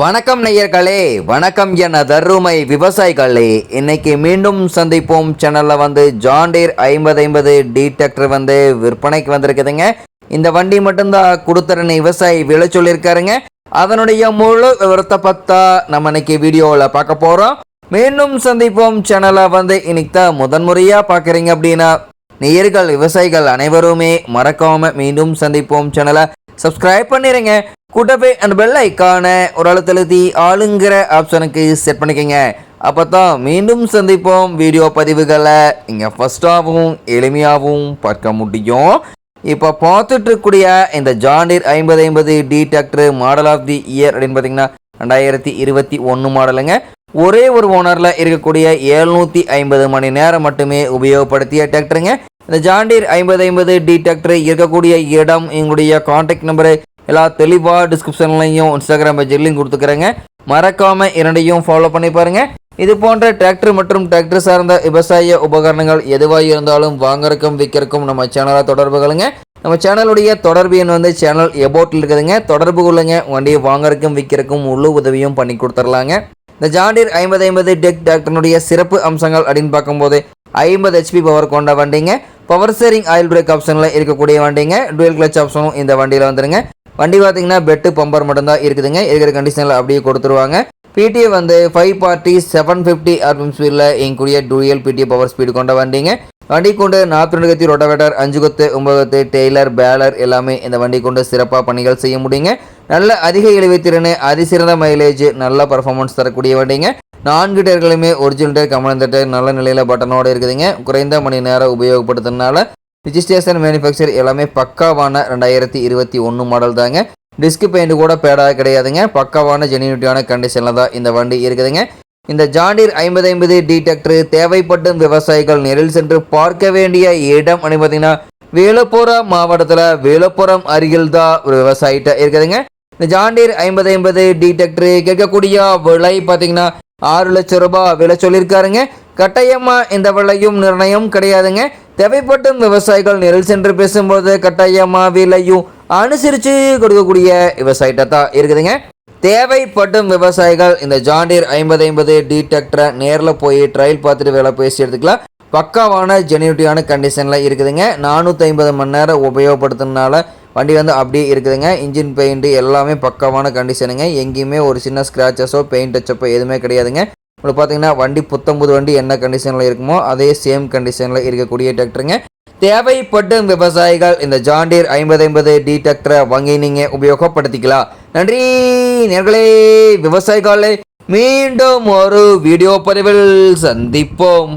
வணக்கம் நேயர்களே வணக்கம் என தருமை விவசாயிகளே. இன்னைக்கு மீண்டும் சந்திப்போம். சேனலில் வந்து ஜாண்டீர் ஐம்பது ஐம்பது டிடெக்டர் வந்து விற்பனைக்கு வந்திருக்குதுங்க. இந்த வண்டி மட்டும்தான் கொடுத்துறன்னு விவசாயி விலை சொல்லியிருக்காருங்க. அதனுடைய முழு விவரத்தை பார்த்தா நம்ம இன்னைக்கு வீடியோவில் பார்க்க போகிறோம் மீண்டும் சந்திப்போம். சேனலை வந்து இன்னைக்கு தான் முதன்முறையாக பார்க்குறீங்க அப்படின்னா நேயர்கள் விவசாயிகள் அனைவருமே மறக்காமல் மீண்டும் சந்திப்போம். சேனலை சப்ஸ்கிரைப் பண்ணிடுங்க கூட்டப்பே அந்த பெல் ஐக்கானை ஒரு அழுத்தழுத்தி ஆளுங்கிற ஆப்ஷனுக்கு செட் பண்ணிக்கோங்க. அப்போ தான் மீண்டும் சந்திப்போம். வீடியோ பதிவுகளை இங்கே ஃபஸ்ட்டாகவும் எளிமையாகவும் பார்க்க முடியும். இப்போ பார்த்துட்டு இருக்கக்கூடிய இந்த ஜாண்டிர் ஐம்பது ஐம்பது D tractor model of the year அப்படின்னு பார்த்தீங்கன்னா ரெண்டாயிரத்தி இருபத்தி ஒன்று மாடலுங்க ஒரே ஒரு ஓனரில் இருக்கக்கூடிய ஏழ்நூற்றி ஐம்பது மணி நேரம் மட்டுமே உபயோகப்படுத்திய டிராக்டருங்க இந்த ஜாண்டீர் ஐம்பது ஐம்பது டி டிராக்டர் இருக்கக்கூடிய இடம் எங்களுடைய காண்டாக்ட் நம்பரு எல்லா தெளிவாக டிஸ்கிரிப்ஷன்லையும் இன்ஸ்டாகிராம் பேஜ்லையும் கொடுத்துக்கிறேங்க. மறக்காமல் இரண்டையும் ஃபாலோ பண்ணி பாருங்க. இது போன்ற டிராக்டர் மற்றும் டிராக்டர் சார்ந்த விவசாய உபகரணங்கள் எதுவாக இருந்தாலும் வாங்கறக்கும் விற்கிறக்கும் நம்ம சேனலை தொடர்பு கொள்ளுங்க நம்ம சேனலுடைய தொடர்பு எண் வந்து சேனல் எபோட்டில் இருக்குதுங்க. தொடர்பு கொள்ளுங்க. வண்டியை வாங்கறக்கும் விற்கிறக்கும் முழு உதவியும் பண்ணி கொடுத்துர்லாங்க இந்த ஜாண்டீர் ஐம்பது ஐம்பது டெக் டிராக்டருடைய சிறப்பு அம்சங்கள் அப்படின்னு பார்க்கும்போது ஐம்பது ஹெச்பி பவர் கொண்ட வண்டிங்க. பவர் ஸ்டேரிங் ஆயில் பிரேக் ஆப்ஷனில் இருக்கக்கூடிய வண்டிங்க. டுவெல் கிளச் ஆப்ஷனும் இந்த வண்டியில் வந்துருங்க. வண்டி பார்த்தீங்கன்னா பெட்டு பம்பர் மட்டும்தான் இருக்குதுங்க. இருக்கிற கண்டிஷனில் அப்படியே கொடுத்துருவாங்க. பிடிஏ வந்து five forty seven fifty RPM ஸ்பீடில் எங்கூடிய டூயல் பிடிஏ பவர் ஸ்பீடு கொண்ட வண்டிங்க. வண்டி கொண்டு நாற்பத்தி ரெண்டு கத்தி ரொட்டவேட்டர் அஞ்சு கொத்து ஒன்பது கொத்து டெய்லர் பேலர் எல்லாமே இந்த வண்டி கொண்டு சிறப்பாக பணிகள் செய்ய முடியுங்க. நல்ல அதிக இழிவுத்திறன் அதிசிறந்த மைலேஜ் நல்ல பர்ஃபார்மன்ஸ் தரக்கூடிய வண்டிங்க. நான்கு டயர்களுமே ஒரிஜினல் டயர் கமலந்த டயர் நல்ல நிலையில் பட்டனோடு இருக்குதுங்க. குறைந்த மணி நேரம் உபயோகப்படுத்துறதுனால ரிஜிஸ்ட்ரேஷன் மேனுஃபேக்சர் எல்லாமே பக்காவான ரெண்டாயிரத்தி இருபத்தி ஒன்று மாடல் தாங்க. டிஸ்க் பெயிண்ட் கூட பேடாக கிடையாதுங்க. பக்காவான ஜெனியூட்டியான கண்டிஷனில் தான் இந்த வண்டி இருக்குதுங்க. இந்த ஜாண்டீர் ஐம்பது ஐம்பது டிடெக்டர் தேவைப்படும் விவசாயிகள் நேரில் சென்று பார்க்க வேண்டிய இடம் அப்படின்னு பார்த்தீங்கன்னா வேலப்புரம் மாவட்டத்தில் வேலப்புரம் அருகில் தான் ஒரு விவசாயிட்ட இருக்குதுங்க. இந்த ஜாண்டீர் ஐம்பது ஐம்பது டிடெக்டர் கேட்கக்கூடிய விலை பார்த்தீங்கன்னா ஆறு லட்சம் ரூபாய் விலை சொல்லியிருக்காருங்க. கட்டாயமா இந்த விலையும் நிர்ணயம் கிடையாதுங்க. தேவைப்பட்டும் விவசாயிகள் நேரில் சென்று பேசும்போது கட்டாயமா விலையும் அனுசரித்து கொடுக்கக்கூடிய விவசாயிட்ட தான் இருக்குதுங்க. தேவைப்படும் விவசாயிகள் இந்த ஜாண்டியர் ஐம்பது ஐம்பது டிடெக்டரை நேரில் போய் ட்ரையல் பார்த்துட்டு வேலை பேசி எடுத்துக்கலாம். பக்காவான ஜெனியூட்டியான கண்டிஷனில் இருக்குதுங்க. நானூற்றி ஐம்பது மணி நேரம் உபயோகப்படுத்துனால வண்டி வந்து அப்படியே இருக்குதுங்க. இன்ஜின் பெயிண்ட் எல்லாமே பக்காவான கண்டிஷனுங்க எங்கேயுமே ஒரு சின்ன ஸ்க்ராச்சஸோ பெயிண்ட் டச்சப்போ எதுவுமே கிடையாதுங்க. உங்களுக்கு பார்த்தீங்கன்னா வண்டி புத்தம்புது வண்டி என்ன கண்டிஷனில் இருக்குமோ அதே சேம் கண்டிஷனில் இருக்கக்கூடிய டிராக்டருங்க தேவைப்படும் விவசாயிகள் இந்த ஜாண்டீர் ஐம்பது ஐம்பது டி டிராக்டரை வாங்கி நீங்கள் உபயோகப்படுத்திக்கலாம். நன்றி நேர்களே விவசாயிகளே. மீண்டும் ஒரு வீடியோ பதிவில் சந்திப்போம்.